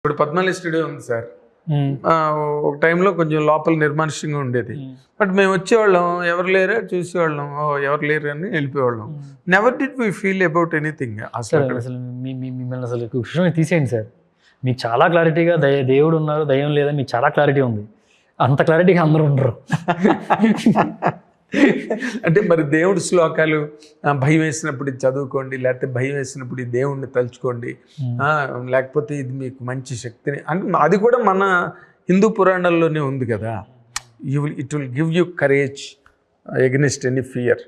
ఇప్పుడు పద్మాలి స్టూడియో ఉంది సార్. ఒక టైంలో కొంచెం లోపల నిర్మానుష్యంగా ఉండేది. బట్ మేము వచ్చేవాళ్ళం ఎవరు లేరా చూసేవాళ్ళం ఓ ఎవరు లేరు అని వెళ్ళిపోయేవాళ్ళం. Never did we feel about anything అసలు. అసలు మిమ్మల్ని అసలు విషయం తీసేయండి సార్. మీకు చాలా క్లారిటీగా దయ దేవుడు ఉన్నారు దయ్యం లేదా మీకు చాలా క్లారిటీ ఉంది. అంత క్లారిటీగా అందరూ ఉండరు. అంటే మరి దేవుడి శ్లోకాలు భయం వేసినప్పుడు ఇది చదువుకోండి లేకపోతే భయం వేసినప్పుడు ఈ దేవుణ్ణి తలుచుకోండి ఆ, లేకపోతే ఇది మీకు మంచి శక్తిని అంటే అది కూడా మన హిందూ పురాణాల్లోనే ఉంది కదా. You will it will give you courage against any fear.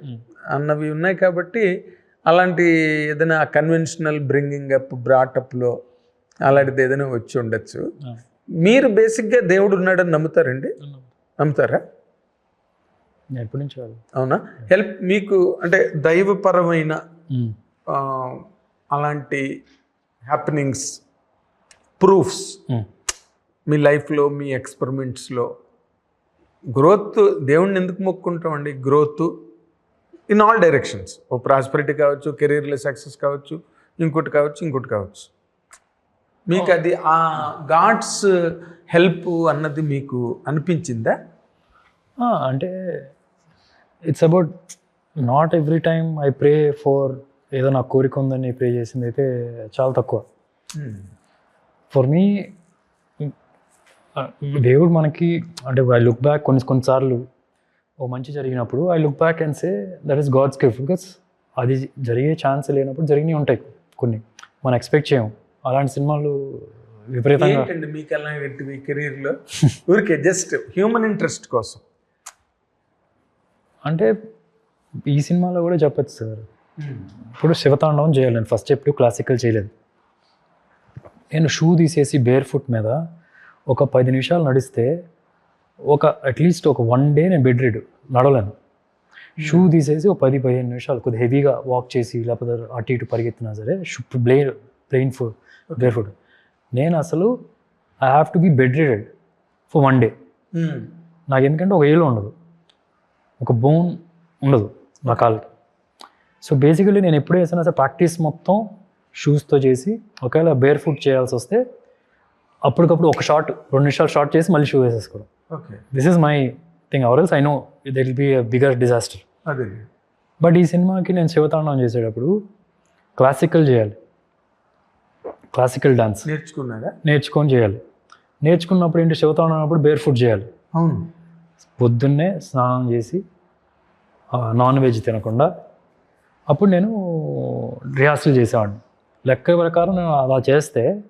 అన్నవి ఉన్నాయి కాబట్టి అలాంటి ఏదైనా కన్వెన్షనల్ బ్రింగింగ్ అప్ బ్రాటప్లో అలాంటిది ఏదైనా వచ్చి ఉండొచ్చు. ఆ. మీరు బేసిక్గా దేవుడు ఉన్నాడని నమ్ముతారండి? నమ్ముతారా? ఎప్పటి నుంచి కాదు. అవునా? హెల్ప్ మీకు అంటే దైవపరమైన అలాంటి హ్యాపెనింగ్స్ ప్రూఫ్స్ మీ లైఫ్లో మీ ఎక్స్పెరిమెంట్స్లో గ్రోత్ దేవుణ్ణి ఎందుకు మొక్కుంటామండి? Growth in all directions or prosperity కావచ్చు కెరీర్లో సక్సెస్ కావచ్చు ఇంకోటి కావచ్చు ఇంకోటి కావచ్చు. మీకు అది ఆ గాడ్స్ హెల్ప్ అన్నది మీకు అనిపించిందా? అంటే it's about not every time I pray for ఏదో నాకు కోరిక ఉందని ప్రే చేసింది అయితే చాలా తక్కువ. ఫర్ మీ దేవుడు మనకి అంటే ఐ లుక్ బ్యాక్ కొన్ని కొన్నిసార్లు ఓ మంచి జరిగినప్పుడు I look back and say that is God's gift because అది జరిగే ఛాన్స్ లేనప్పుడు జరిగినవి ఉంటాయి కొన్ని. మనం ఎక్స్పెక్ట్ చేయము. అలాంటి సినిమాలు విపరీతంగా మీకు మీ కెరీర్లో ఊరికే జస్ట్ హ్యూమన్ ఇంట్రెస్ట్ కోసం. అంటే ఈ సినిమాలో కూడా చెప్పచ్చు సార్. ఇప్పుడు శివతాండవం చేయాలి నేను. ఫస్ట్ ఎప్పుడు క్లాసికల్ చేయలేదు. నేను షూ తీసేసి బేర్ ఫుట్ మీద ఒక పది నిమిషాలు నడిస్తే ఒక అట్లీస్ట్ ఒక వన్ డే నేను బెడ్ రెడ్ నడవలేను. షూ తీసేసి ఒక పది పదిహేను నిమిషాలు కొద్దిగా హెవీగా వాక్ చేసి లేకపోతే అటు ఇటు పరిగెత్తినా సరే shoe play plain foot bare foot నేను అసలు I have to be bedridden for one day నాకు ఎందుకంటే ఒక ఏలో ఉండదు. ఒక బోన్ ఉండదు నా కాలుకి సో బేసికలీ నేను ఎప్పుడు వేసినా సరే ప్రాక్టీస్ మొత్తం షూస్తో చేసి ఒకవేళ బేర్ ఫుట్ చేయాల్సి వస్తే అప్పటికప్పుడు ఒక షార్ట్ రెండు నిమిషాలు షార్ట్ చేసి మళ్ళీ shoe వేసేసుకోవడం. Okay this is my thing our I know that will be bigger disaster అదే. బట్ ఈ సినిమాకి నేను శివతాండవం చేసేటప్పుడు క్లాసికల్ చేయాలి. క్లాసికల్ డాన్స్ నేర్చుకున్నారా నేర్చుకొని చేయాలి. నేర్చుకున్నప్పుడు ఏంటి? శివతాండవం అప్పుడు బేర్ ఫుట్ చేయాలి. అవును. పొద్దున్నే స్నానం చేసి నాన్ వెజ్ తినకుండా అప్పుడు నేను రిహార్సల్ చేసేవాడిని. లెక్క ప్రకారం నేను అలా చేస్తే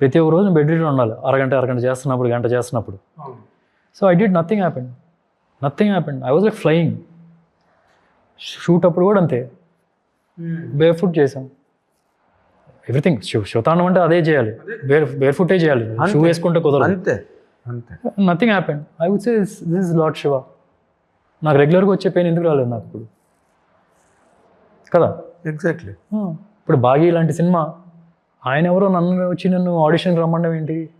ప్రతి ఒక్క రోజు బెడ్ రీడ్ ఉండాలి. అరగంట అరగంట చేస్తున్నప్పుడు గంట చేస్తున్నప్పుడు. So I did nothing happened nothing happened I was like flying. Shoot అప్పుడు కూడా అంతే. బేర్ ఫుట్ చేసాం ఎవ్రీథింగ్. శివతాండం అంటే అదే చేయాలి. బేర్ బేర్ ఫుట్టే చేయాలి. షూ వేసుకుంటే కుదరదు. అంతే. అంతే. Nothing happened I would say this is lot Shiva నాకు రెగ్యులర్గా వచ్చే పెయిన్ ఎందుకు రాలేదు నాకు ఇప్పుడు? కదా? ఎగ్జాక్ట్లీ ఇప్పుడు బాగి లాంటి సినిమా ఆయన ఎవరో నన్ను వచ్చి నన్ను ఆడిషన్కి రమ్మండం ఏంటి?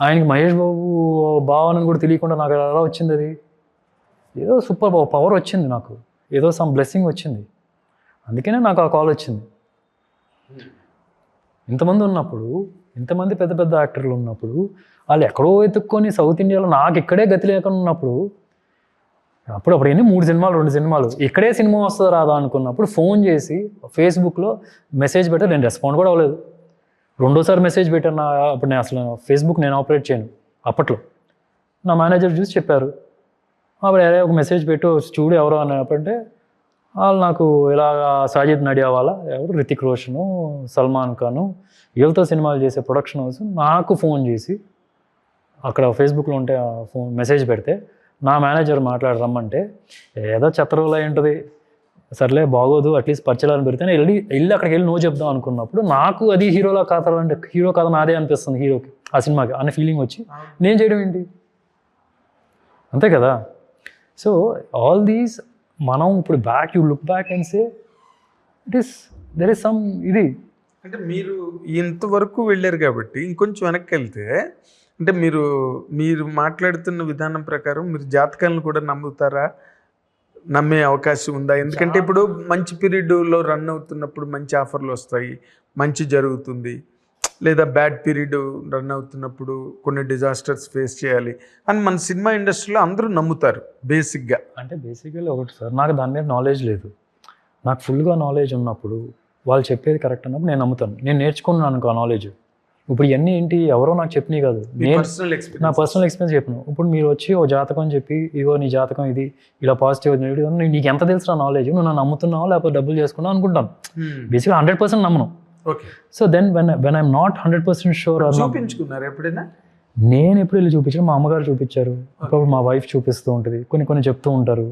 ఆయనకి మహేష్ బాబు భావనని కూడా తెలియకుండా నాకు ఎలా వచ్చింది అది. ఏదో సూపర్ పవర్ వచ్చింది నాకు. ఏదో సమ్ బ్లెస్సింగ్ వచ్చింది. అందుకనే నాకు ఆ కాల్ వచ్చింది. ఇంతమంది ఉన్నప్పుడు ఇంతమంది పెద్ద పెద్ద యాక్టర్లు ఉన్నప్పుడు వాళ్ళు ఎక్కడో వెతుక్కొని సౌత్ ఇండియాలో నాకు ఇక్కడే గతి లేకుండా ఉన్నప్పుడు అప్పుడు అప్పుడు ఎన్ని మూడు సినిమాలు రెండు సినిమాలు ఇక్కడే సినిమా వస్తుంది రాదా అనుకున్నప్పుడు ఫోన్ చేసి ఫేస్బుక్లో మెసేజ్ పెట్టా నేను రెస్పాండ్ కూడా అవ్వలేదు. రెండోసారి మెసేజ్ పెట్టాను అప్పుడు నేను అసలు ఫేస్బుక్ నేను ఆపరేట్ చేయను అప్పట్లో. నా మేనేజర్ చూసి చెప్పారు అప్పుడు ఒక మెసేజ్ పెట్టు చూడు ఎవరు అన్నప్పుడంటే వాళ్ళు నాకు ఇలా సాజిద్ నడియా వాళ్ళ ఎవరు? రితిక్ రోషను సల్మాన్ ఖాను. వీళ్ళతో సినిమాలు చేసే ప్రొడక్షన్ హౌస్ నాకు ఫోన్ చేసి అక్కడ ఫేస్బుక్లో ఉంటే ఫోన్ మెసేజ్ పెడితే నా మేనేజర్ మాట్లాడి రమ్మంటే ఏదో అయి ఉంటుంది సర్లే బాగోదు అట్లీస్ట్ పరిచయాలను పెడితే వెళ్ళి వెళ్ళి అక్కడికి వెళ్ళి నో చెప్దాం అనుకున్నప్పుడు నాకు అది హీరోలా కాతాలంటే హీరో కథ నాదే అనిపిస్తుంది హీరోకి ఆ సినిమాకి అన్న ఫీలింగ్ వచ్చి నేను చేయడం ఏంటి? అంతే కదా? సో ఆల్ దీస్ మనం ఇప్పుడు back you look back and say it is there is some ఇది. అంటే మీరు ఇంతవరకు వెళ్ళారు కాబట్టి ఇంకొంచెం వెనక్కి వెళ్తే అంటే మీరు మీరు మాట్లాడుతున్న విధానం ప్రకారం మీరు జాతకాలను కూడా నమ్ముతారా? నమ్మే అవకాశం ఉందా? ఎందుకంటే ఇప్పుడు మంచి పీరియడ్లో రన్ అవుతున్నప్పుడు మంచి ఆఫర్లు వస్తాయి మంచి జరుగుతుంది. లేదా బ్యాడ్ పీరియడ్ రన్ అవుతున్నప్పుడు కొన్ని డిజాస్టర్స్ ఫేస్ చేయాలి. అని మన సినిమా ఇండస్ట్రీలో అందరూ నమ్ముతారు బేసిక్గా. అంటే బేసికల్లీ ఒకటి సార్ నాకు దాని మీద నాలెడ్జ్ లేదు. నాకు ఫుల్గా నాలెడ్జ్ ఉన్నప్పుడు వాళ్ళు చెప్పేది కరెక్ట్ అన్నప్పుడు నేను నమ్ముతాను. నేను నేర్చుకున్నాను అనుకో ఆ నాలెడ్జ్. ఇప్పుడు ఇవన్నీ ఏంటి? ఎవరో నాకు చెప్పినవి కాదు. నేను పర్సనల్ నా పర్సనల్ ఎక్స్పీరియన్స్ చెప్పిన. ఇప్పుడు మీరు వచ్చి ఓ జాతకం చెప్పి ఇగో నీ జాతకం ఇది ఇలా పాజిటివ్ నెగిటివ్ నీకు ఎంత తెలుసు నా నాలెడ్జ్? నువ్వు నన్ను నమ్ముతున్నావు లేకపోతే డబ్బులు చేసుకున్నావు అనుకుంటాను. బేసిక్గా హండ్రెడ్ పర్సెంట్ నమ్మను. So then when when I'm not hundred percent sure చూపించుకున్నారు ఎప్పుడైనా? నేను ఎప్పుడు వెళ్ళి చూపించాను మా అమ్మగారు చూపించారు. అప్పుడు మా వైఫ్ చూపిస్తూ ఉంటుంది కొన్ని కొన్ని చెప్తూ ఉంటారు.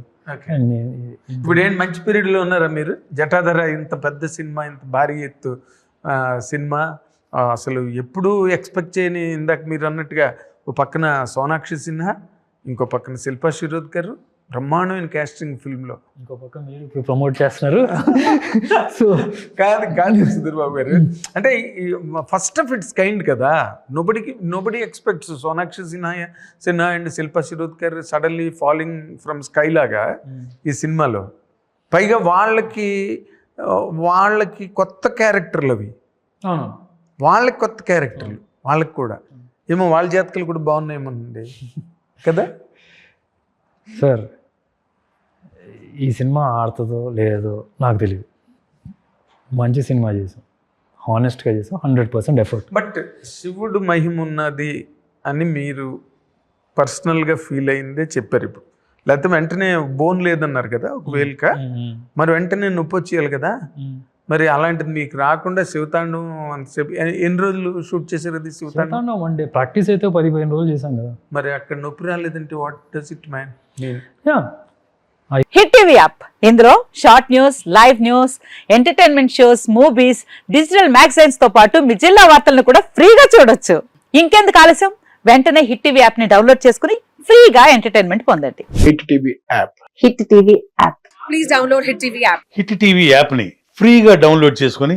ఇప్పుడు ఏంటి మంచి పీరియడ్లో ఉన్నారా మీరు? జటాధర ఇంత పెద్ద సినిమా ఇంత భారీ ఎత్తు సినిమా అసలు ఎప్పుడూ ఎక్స్పెక్ట్ చేయని ఇందాక మీరు అన్నట్టుగా ఓ పక్కన సోనాక్షి సిన్హా ఇంకో పక్కన శిల్పా శిరోద్కర్ బ్రహ్మాండమైన క్యాస్టింగ్ ఫిల్మ్లో ఇంకో పక్క మీరు ఇప్పుడు ప్రమోట్ చేస్తున్నారు. సో కాదు కాదు సుధీర్ బాబు గారు. అంటే ఫస్ట్ ఆఫ్ ఇట్స్ కైండ్ కదా. నోబడికి nobody expects Sonakshi Sinha Sinha and Shilpa Shirodkar suddenly falling from sky లాగా ఈ సినిమాలో. పైగా వాళ్ళకి వాళ్ళకి కొత్త క్యారెక్టర్లు అవి. వాళ్ళకి కొత్త క్యారెక్టర్లు వాళ్ళకి కూడా. ఏమో వాళ్ళ జాతకాలు కూడా బాగున్నాయేమోనండి కదా? సార్ ఈ సినిమా ఆడుతుందో లేదో నాకు తెలియదు మంచి సినిమా చేసాం హానెస్ట్గా చేసాం హండ్రెడ్ పర్సెంట్ ఎఫర్ట్ బట్ శివుడు మహిమ ఉన్నది అని మీరు పర్సనల్గా ఫీల్ అయిందే చెప్పారు ఇప్పుడు. లేకపోతే వెంటనే బోన్ లేదన్నారు కదా ఒక వేలిక. మరి వెంటనే నొప్పి వచ్చేయాలి కదా. మరి అలాంటిది మీకు రాకుండా శివతాండం అంతసేపు ఎన్ని రోజులు షూట్ చేశారు అది శివతాండం? వన్ డే ప్రాక్టీస్ అయితే పది పదిహేను రోజులు చేశాం కదా. మరి అక్కడ నొప్పి రాలేదంటే what does it man yeah Hit TV app. ఇందులో short news live news entertainment shows movies digital మ్యాగజైన్స్తో పాటు మీ జిల్లా వార్తలను కూడా ఫ్రీగా చూడొచ్చు. ఇంకెందుకు ఆలస్యం? వెంటనే హిట్ టీవీ యాప్ని డౌన్లోడ్ చేసుకుని ఫ్రీగా ఎంటర్టైన్మెంట్ పొందండి. Hit TV app. Hit TV app. Hit TV యాప్ని ఫ్రీగా డౌన్లోడ్ చేసుకొని